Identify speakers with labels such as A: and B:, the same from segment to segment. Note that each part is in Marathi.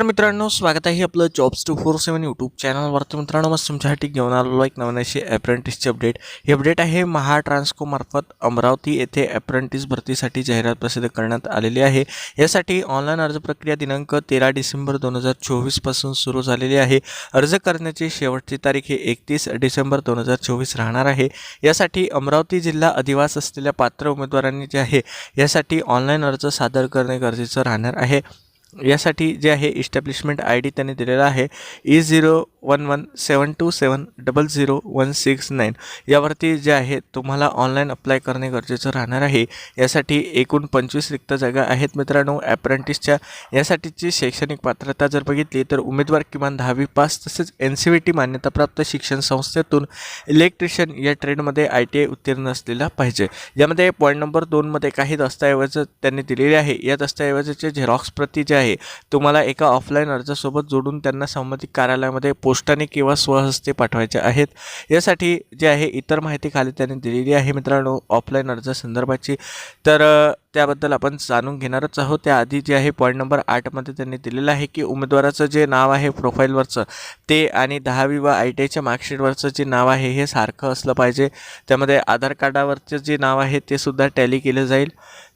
A: तर मित्रांनो स्वागत आहे आपलं jobs two four seven YouTube चॅनलवरती मित्रांनो मग तुमच्यासाठी घेऊन आलेलो एक नवीन अशी अप्रेंटिसची अपडेट ही अपडेट आहे महा ट्रान्सकोमार्फत अमरावती येथे अप्रेंटिस भरतीसाठी जाहिरात प्रसिद्ध करण्यात आलेली आहे. यासाठी ऑनलाईन अर्ज प्रक्रिया दिनांक तेरा डिसेंबर दोन हजार चोवीसपासून सुरू झालेली आहे. अर्ज करण्याची शेवटची तारीख ही एकतीस डिसेंबर दोन हजार चोवीस राहणार आहे. यासाठी अमरावती जिल्हा अधिवास असलेल्या पात्र उमेदवारांनी जे आहे यासाठी ऑनलाईन अर्ज सादर करणे गरजेचं राहणार आहे. यासाठी जे आहे इस्टॅब्लिशमेंट आय डी त्यांनी दिलेला आहे. E E zero one one seven two seven double zero one six nine यावरती जे आहे तुम्हाला ऑनलाईन अप्लाय करणे गरजेचं राहणार आहे. यासाठी एकूण पंचवीस रिक्त जागा आहेत मित्रांनो. ॲप्रेंटिसच्या यासाठीची शैक्षणिक पात्रता जर बघितली तर उमेदवार किमान दहावी पास तसेच एन सी व्ही टी मान्यताप्राप्त शिक्षण संस्थेतून इलेक्ट्रिशियन या ट्रेडमध्ये आय टी आय उत्तीर्ण असलेला पाहिजे. यामध्ये पॉईंट नंबर दोनमध्ये काही दस्तऐवज त्यांनी दिलेले आहे. या दस्तऐवजाचे झेरॉक्स प्रती जे आहे तुम्हाला एका ऑफलाईन अर्जासोबत जोडून त्यांना संबंधित कार्यालयामध्ये पो पोस्टाने किंवा स्वहस्ते पाठवायचे आहेत. यासाठी जे आहे इतर माहिती खाली त्यांनी दिलेली आहे. मित्रांनो ऑफलाईन अर्जासंदर्भाची तर त्याबद्दल आपण जाणून घेणारच आहोत. त्याआधी जे आहे पॉईंट नंबर आठमध्ये त्यांनी दिलेलं आहे की उमेदवाराचं जे नाव आहे प्रोफाईलवरचं ते आणि दहावी व आय टी आयच्या मार्कशीटवरचं जे नाव आहे हे सारखं असलं पाहिजे. त्यामध्ये आधार कार्डावरचं जे नाव आहे ते सुद्धा टॅली केलं जाईल.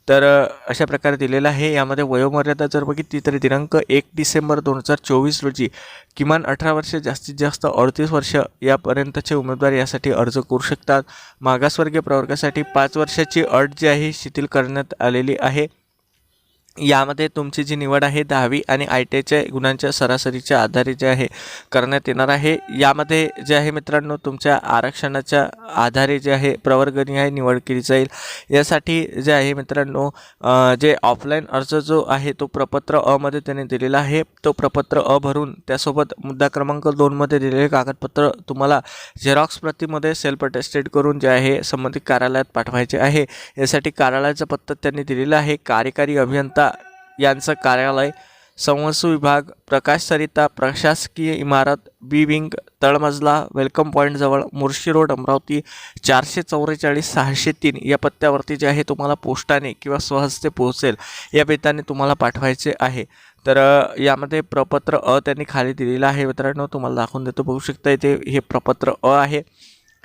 A: तर अशा प्रकारे दिलेलं आहे. यामध्ये वयोमर्यादा जर बघितली तर दिनांक एक डिसेंबर दोन हजार चोवीस रोजी किमान अठरा वर्ष जास्तीत जास्त अडतीस वर्ष यापर्यंतचे उमेदवार यासाठी अर्ज करू शकतात. मागासवर्गीय प्रवर्गासाठी पाच वर्षाची अट जी आहे शिथिल करण्यात आलेली आहे. यामध्ये तुमची जी निवड आहे दहावी आणि आय टी आयच्या गुणांच्या सरासरीच्या आधारे जे आहे करण्यात येणार आहे. यामध्ये जे आहे मित्रांनो तुमच्या आरक्षणाच्या आधारे जे आहे प्रवर्गनिहाय निवड केली जाईल. यासाठी जे आहे मित्रांनो जे ऑफलाईन अर्ज जो आहे तो प्रपत्र अमध्ये त्याने दिलेला आहे. तो प्रपत्र अ भरून त्यासोबत मुद्दा क्रमांक दोनमध्ये दिलेले कागदपत्र तुम्हाला झेरॉक्स प्रतीमध्ये सेल्फ अटेस्टेड करून जे आहे संबंधित कार्यालयात पाठवायचे आहे. यासाठी कार्यालयाचं पत्ता त्यांनी दिलेलं आहे. कार्यकारी अभियंता यांचं कार्यालय संवसू विभाग प्रकाश सरिता प्रशासकीय इमारत बी विंग तळमजला वेलकम पॉईंटजवळ मुर्शी रोड अमरावती चारशे चौवेचाळीस सहाशे तीन या पत्त्यावरती जे आहे तुम्हाला पोस्टाने किंवा स्वहस्ते पोहोचेल या बेताने तुम्हाला पाठवायचे आहे. तर यामध्ये प्रपत्र अ त्यांनी खाली दिलेलं आहे. मित्रांनो तुम्हाला दाखवून देतो. बघू शकता इथे हे प्रपत्र अ आहे.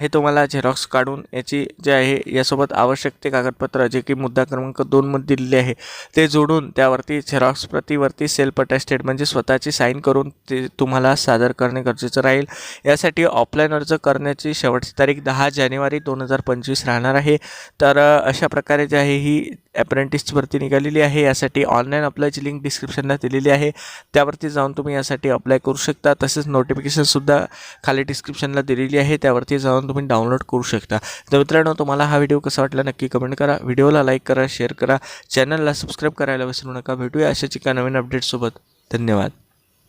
A: हे तुम्हाला झेरॉक्स काढून याची जे आहे यासोबत आवश्यक ते कागदपत्र जे की मुद्दा क्रमांक दोनमध्ये दिलेले आहे ते जोडून त्यावरती झेरॉक्स प्रतीवरती सेल्फ अटॅस्टेड म्हणजे स्वतःची साईन करून ते तुम्हाला सादर करणे गरजेचं राहील. यासाठी ऑफलाईन अर्ज करण्याची शेवटची तारीख दहा जानेवारी दोन हजार पंचवीस राहणार आहे. तर अशा प्रकारे जे आहे ही अप्रेंटिसची भरती निघालेली आहे. यासाठी ऑनलाईन अप्लायची लिंक डिस्क्रिप्शनला दिलेली आहे. त्यावरती जाऊन तुम्ही यासाठी अप्लाय करू शकता. तसेच नोटिफिकेशनसुद्धा खाली डिस्क्रिप्शनला दिलेली आहे. त्यावरती जाऊन तुम्ही डाउनलोड करू शकता. तर मित्रांनो तुम्हाला हा व्हिडिओ कसा वाटला नक्की कमेंट करा. व्हिडिओला लाईक करा शेअर करा. चॅनलला सबस्क्राईब करायला विसरू नका. भेटूया अशाच एका नवीन अपडेटसोबत धन्यवाद.